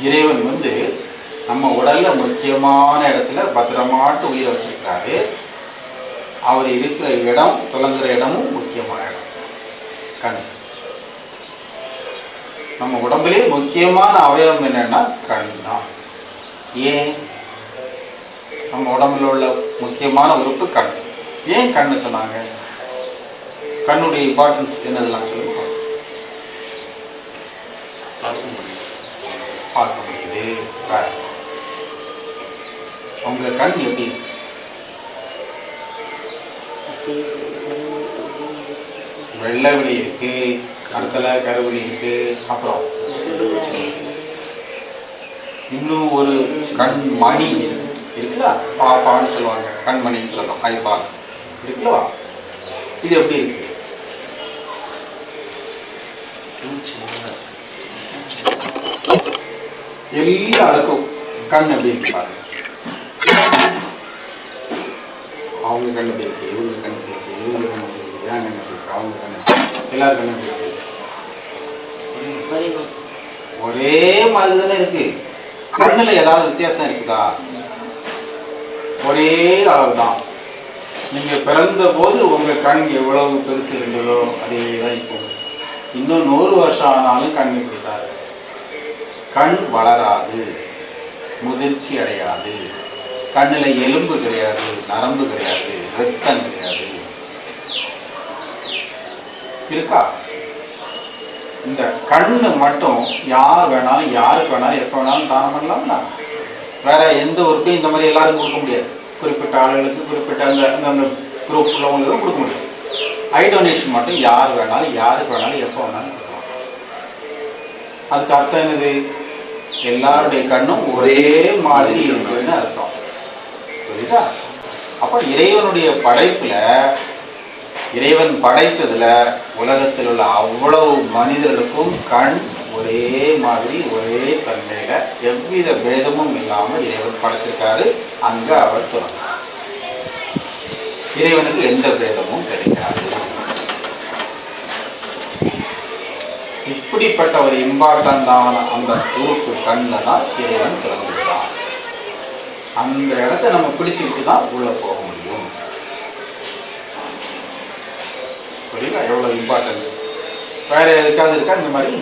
இறைவன் வந்து நம்ம உடல்ல முக்கியமான இடத்துல பத்திரமாட்டு உயிரை வச்சிருக்காரு. அவர் இருக்கிற இடம் தொடங்குற இடமும் முக்கியமான இடம். கண். நம்ம உடம்புலேயே முக்கியமான அவயவம் என்னன்னா கண் தான். ஏன்? நம்ம உடம்புல உள்ள முக்கியமான உறுப்பு கண். ஏன் கண்ணு சொன்னாங்க? கண்ணுடைய இம்பார்ட்டன்ஸ் என்னதெல்லாம் சொல்லுங்க பார்க்க முடியுது உங்க கண் எப்படி? வெள்ளை வெளி இருக்கு கருத்தல கருவிழி இருக்கு அப்புறம் இன்னும் ஒரு கண் மணி இருக்குதா? பாப்பான்னு சொல்லுவாங்க. கண்மணின்னு சொல்லுவோம் ஐபா இருக்குல்லவா இது எப்படி இருக்கு? எல்லாருக்கும் கண் அப்படி இருக்கு பாருங்க. அவங்க கண் எப்படி இருக்கு இவங்க கண் எப்படி இருக்கு இவங்க கண் எப்படி இருக்கு என் கண் இருக்கு அவங்க கண் எல்லாரும் கண் எப்படி இருக்கு. ஒரே மாதிரி தானே இருக்கு. கண்ணுல ஏதாவது வித்தியாசம் இருக்குதா? ஒரே அளவு தான் நீங்க பிறந்த போது உங்க கண் எவ்வளவு பெருசு இருந்ததோ அதே தான் இப்போ. இன்னும் நூறு வருஷம் ஆனாலும் கண் இப்படித்தாரு கண் வளராது முதிர்ச்சி அடையாது. கண்ணில் எலும்பு கிடையாது நரம்பு கிடையாது ரத்தம் கிடையாது. இருக்கா? இந்த கண்ணு மட்டும் யார் வேணாலும் யாருக்கு வேணாலும் எப்போ வேணாலும் தானம் பண்ணலாம்ல வேற எந்த ஒர்க்கும் இந்த மாதிரி எல்லாரும் கொடுக்க முடியாது. குறிப்பிட்ட ஆளுகளுக்கு குறிப்பிட்ட அந்த அந்த- அந்த குரூப் உள்ளவங்களுக்கு கொடுக்க முடியாது. ஐ டொனேஷன் மட்டும் யார் வேணாலும் யாருக்கு வேணாலும் எப்போ வேணாலும் கொடுக்கலாம். அதுக்கு அர்த்தம் என்னது? எல்லாருடைய கண்ணும் ஒரே மாதிரி இருக்குன்னு அர்த்தம்? புரியுதா? அப்ப இறைவனுடைய படைப்புல இறைவன் படைத்ததுல உலகத்தில் உள்ள அவ்வளவு மனிதர்களுக்கும் கண் ஒரே மாதிரி ஒரே தன்மையில எவ்வித பேதமும் இல்லாமல் இறைவன் படைச்சிருக்காரு அங்க அவர் சொல்றார் இறைவனுக்கு எந்த பேதமும் கிடைக்காது. இப்படிப்பட்ட ஒரு இம்பார்ட்டண்டான அந்த உறுப்பு கண்ணில் தான் இறைவன் திறந்துட்டான் அந்த இடத்த நம்ம பிடிச்சிக்கிட்டு தான் உள்ள போக முடியும். புரியுதா? எவ்வளவு இம்பார்ட்டன்ட் வேற எதுக்காவது இருக்கா இந்த மாதிரி?